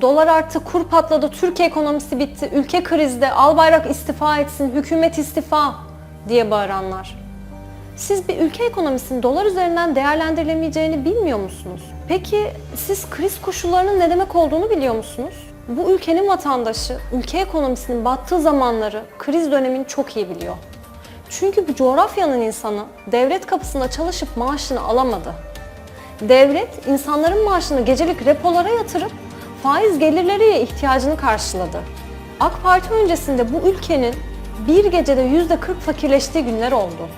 Dolar arttı, kur patladı, Türkiye ekonomisi bitti, ülke krizde, Albayrak istifa etsin, hükümet istifa diye bağıranlar. Siz bir ülke ekonomisinin dolar üzerinden değerlendirilemeyeceğini bilmiyor musunuz? Peki siz kriz koşullarının ne demek olduğunu biliyor musunuz? Bu ülkenin vatandaşı ülke ekonomisinin battığı zamanları, kriz dönemini çok iyi biliyor. Çünkü bu coğrafyanın insanı devlet kapısında çalışıp maaşını alamadı. Devlet insanların maaşını gecelik repolara yatırıp faiz gelirleriyle ihtiyacını karşıladı. AK Parti öncesinde bu ülkenin bir gecede %40 fakirleştiği günler oldu.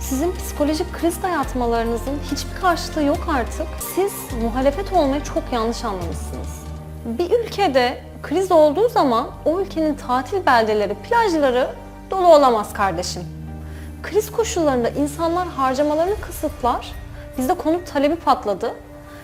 Sizin psikolojik kriz dayatmalarınızın hiçbir karşılığı yok artık. Siz muhalefet olmayı çok yanlış anlamışsınız. Bir ülkede kriz olduğu zaman o ülkenin tatil beldeleri, plajları dolu olamaz kardeşim. Kriz koşullarında insanlar harcamalarını kısıtlar, bizde konut talebi patladı.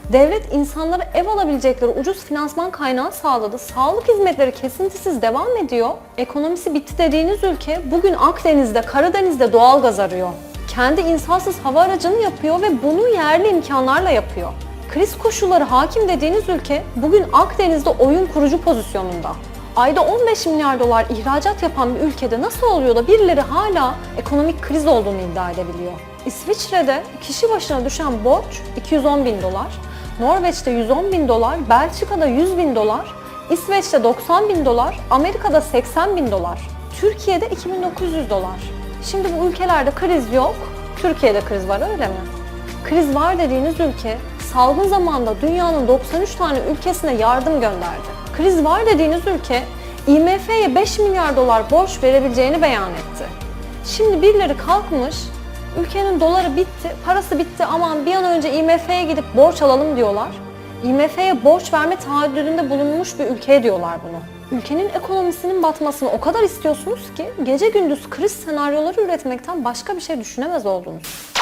Devlet insanlara ev alabilecekleri ucuz finansman kaynağı sağladı. Sağlık hizmetleri kesintisiz devam ediyor. Ekonomisi bitti dediğiniz ülke bugün Akdeniz'de, Karadeniz'de doğalgaz arıyor. Kendi insansız hava aracını yapıyor ve bunu yerli imkanlarla yapıyor. Kriz koşulları hakim dediğiniz ülke bugün Akdeniz'de oyun kurucu pozisyonunda. Ayda 15 milyar dolar ihracat yapan bir ülkede nasıl oluyor da birileri hala ekonomik kriz olduğunu iddia edebiliyor? İsviçre'de kişi başına düşen borç 210 bin dolar, Norveç'te 110 bin dolar, Belçika'da 100 bin dolar, İsveç'te 90 bin dolar, Amerika'da 80 bin dolar, Türkiye'de 2900 dolar. Şimdi bu ülkelerde kriz yok, Türkiye'de kriz var öyle mi? Kriz var dediğiniz ülke salgın zamanında dünyanın 93 tane ülkesine yardım gönderdi. Kriz var dediğiniz ülke IMF'ye 5 milyar dolar borç verebileceğini beyan etti. Şimdi birileri kalkmış, ülkenin doları bitti, parası bitti aman bir an önce IMF'ye gidip borç alalım diyorlar. IMF'ye borç verme taahhüdünde bulunmuş bir ülkeye diyorlar bunu. Ülkenin ekonomisinin batmasını o kadar istiyorsunuz ki gece gündüz kriz senaryoları üretmekten başka bir şey düşünemez oldunuz.